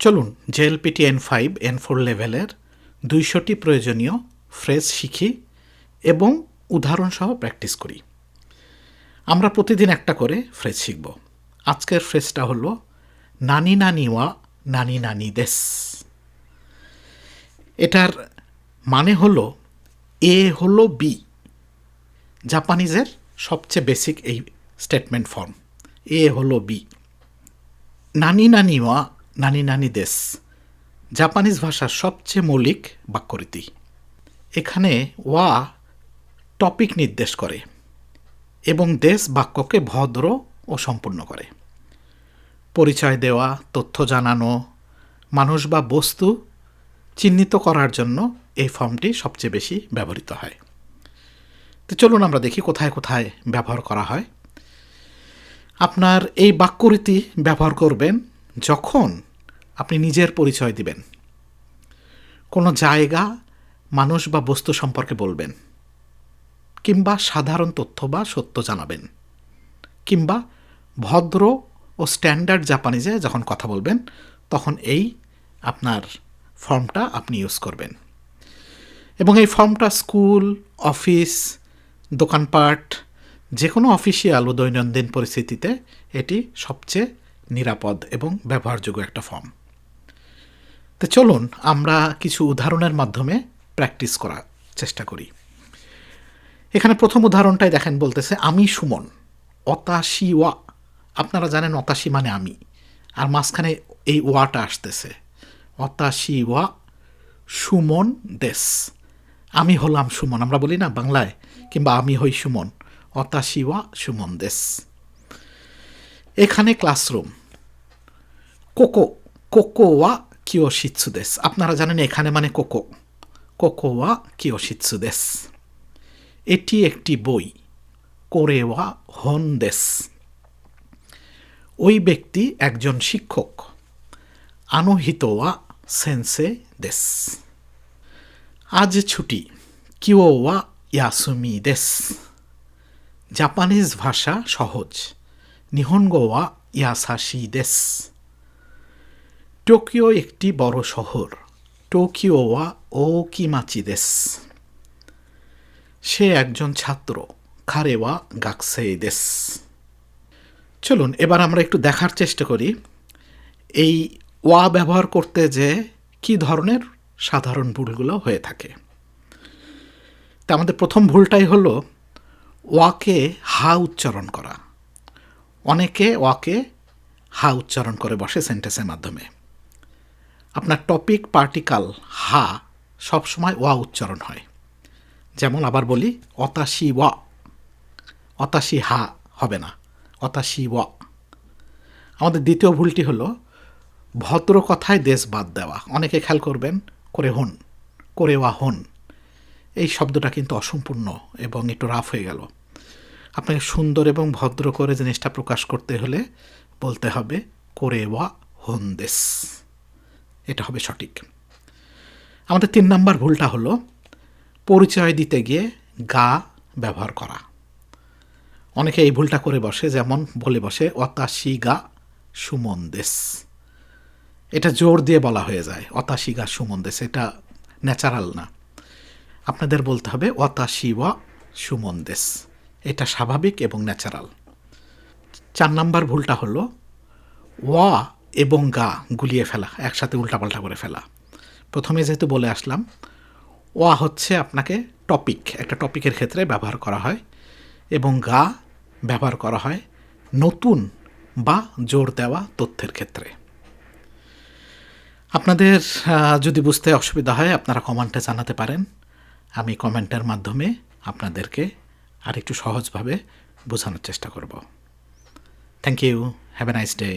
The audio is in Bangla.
চলুন JLPT N five N four লেভেলের দুইশোটি প্রয়োজনীয় ফ্রেজ শিখি এবং উদাহরণসহ প্র্যাকটিস করি। আমরা প্রতিদিন একটা করে ফ্রেজ শিখব। আজকের ফ্রেজটা হলো, নানি নানি ওয়া নানি নানি দেশ। এটার মানে হলো, এ হলো বি। জাপানিজের সবচেয়ে বেসিক এই স্টেটমেন্ট ফর্ম এ হলো বি। নানি নানি ওয়া নানি নানি দেশ জাপানিজ ভাষার সবচেয়ে মৌলিক বাক্যরীতি। এখানে ওয়া টপিক নির্দেশ করে এবং দেশ বাক্যকে ভদ্র ও সম্পূর্ণ করে। পরিচয় দেওয়া, তথ্য জানানো, মানুষ বা বস্তু চিহ্নিত করার জন্য এই ফর্মটি সবচেয়ে বেশি ব্যবহৃত হয়। তো চলুন আমরা দেখি কোথায় কোথায় ব্যবহার করা হয়। আপনার এই বাক্যরীতি ব্যবহার করবেন যখন আপনি নিজের পরিচয় দিবেন, কোনো জায়গা, মানুষ বা বস্তু সম্পর্কে বলবেন, কিংবা সাধারণ তথ্য বা সত্য জানাবেন, কিংবা ভদ্র ও স্ট্যান্ডার্ড জাপানিজে যখন কথা বলবেন, তখন এই আপনার ফর্মটা আপনি ইউজ করবেন। এবং এই ফর্মটা স্কুল, অফিস, দোকানপাট যে কোনো অফিসিয়াল ও দৈনন্দিন পরিস্থিতিতে এটি সবচেয়ে নিরাপদ এবং ব্যবহারযোগ্য একটা ফর্ম তো চলুন আমরা কিছু উদাহরণের মাধ্যমে প্র্যাকটিস করার চেষ্টা করি। এখানে প্রথম উদাহরণটাই দেখেন বলতেছে, আমি সুমন অতাশি ওয়া আপনারা জানেন অতাশি মানে আমি, আর মাঝখানে এই ওয়াটা আসতেছে। অতাশি ওয়া সুমন দেশ। আমি হলাম সুমন, আমরা বলি না বাংলায়, কিংবা আমি হই সুমন অতাশি ওয়া সুমন দেশ। এখানে ক্লাসরুম কোকো কোকো ওয়া কিওশিৎসু দেশ আপনারা জানেন এখানে মানে কোকো কোকো ওয়া কিওশিৎসু দেশ এটি একটি বই কোরেওয়া হন দেশ ওই ব্যক্তি একজন শিক্ষক আনোহিতোয়া সেন্সে দেশ আজ ছুটি কিওয়া ইয়াসুমি দেশ জাপানিজ ভাষা সহজ নিহনগোয়া ইয়াসাশি দেশ টোকিও একটি বড় শহর। টোকিওয়া ও কিমাচি দেশ সে একজন ছাত্র, খারেওয়া গাকসেই দেশ চলুন, এবার আমরা একটু দেখার চেষ্টা করি এই ওয়া ব্যবহার করতে যে কি ধরনের সাধারণ ভুলগুলো হয়ে থাকে। তা আমাদের প্রথম ভুলটাই হলো ওয়াকে হা উচ্চারণ করা। অনেকে ওয়াকে হা উচ্চারণ করে বসে সেন্টেন্সের মাধ্যমে। আপনার টপিক পার্টিকাল হা সবসময় ওয়া উচ্চারণ হয়। যেমন আবার বলি, অতাশি ওয়া। অতাশি হা হবে না, অতাশি ওয়া। আমাদের দ্বিতীয় ভুলটি হলো ভদ্র কথায় দেশ বাদ দেওয়া। অনেকে খেয়াল করবেন, করে হন, করে ওয়া হন। এই শব্দটা কিন্তু অসম্পূর্ণ এবং একটু রাফ হয়ে গেল। আপনাকে সুন্দর এবং ভদ্র করে জিনিসটা প্রকাশ করতে হলে বলতে হবে, করে ওয়া হন দেশ। এটা হবে সঠিক। আমাদের তিন নাম্বার ভুলটা হলো পরিচয় দিতে গিয়ে গা ব্যবহার করা। অনেকে এই ভুলটা করে বসে, যেমন বলে বসে অতাশি গা সুমন দেশ এটা জোর দিয়ে বলা হয়ে যায় অতাশি গা সুমন দেশ এটা ন্যাচারাল না। আপনাদের বলতে হবে অতাশি ওয়া সুমন দেশ এটা স্বাভাবিক এবং ন্যাচারাল। চার নাম্বার ভুলটা হলো ওয়া এবং গা গুলিয়ে ফেলা, একসাথে উল্টাপাল্টা করে ফেলা। প্রথমে যেহেতু বলে আসলাম ওয়া হচ্ছে আপনাকে টপিক একটা টপিকের ক্ষেত্রে ব্যবহার করা হয় এবং গা ব্যবহার করা হয় নতুন বা জোর দেওয়া তথ্যের ক্ষেত্রে। আপনাদের যদি বুঝতে অসুবিধা হয়, আপনারা কমেন্টে জানাতে পারেন। আমি কমেন্টের মাধ্যমে আপনাদেরকে আর একটু সহজভাবে বোঝানোর চেষ্টা করব। Thank you have a nice day